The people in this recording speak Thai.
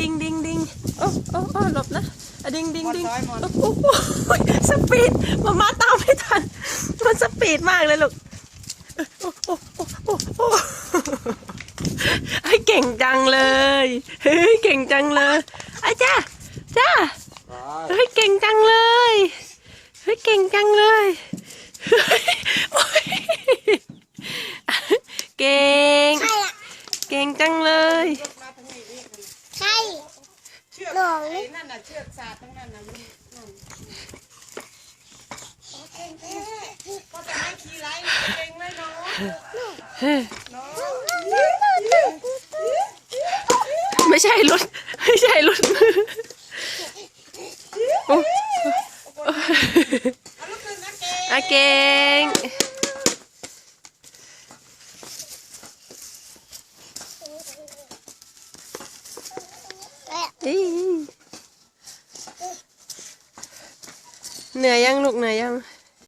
ดิงดิงดิงโอ้โอ้โอ้หลบนะอะดิงดิงดิงมอนซ้ายมอนโอ้โหสปีดมามาตามไม่ทัน มันสปีดมากเลยลูกโอ้โอ้โอ้โอ้โอ้ไอ้เก่งจังเลยเฮ้ยเก่งจังเลยไอ้จ้าจ้าเฮ้ยเก่งจังเลยเฮ้ยเก่งจังเลยเฮ้ยโอ้ยเก่งใช่ละเก่งจังเลย มาทางนี้นี่ ใช่ เชื อกลวงไอ้นั่นน่ะเชือกสาดทั้งนั้นน่ะมันนั่นโอเคเก็จะให้ขี่ไล่เองเลยเนาะเนาะไม่ใช่รถไม่ใช่รถมือโอเอาลูกขึ้นนะเกอาเก่งอี เหนื่อยยังลูกเหนื่อยยัง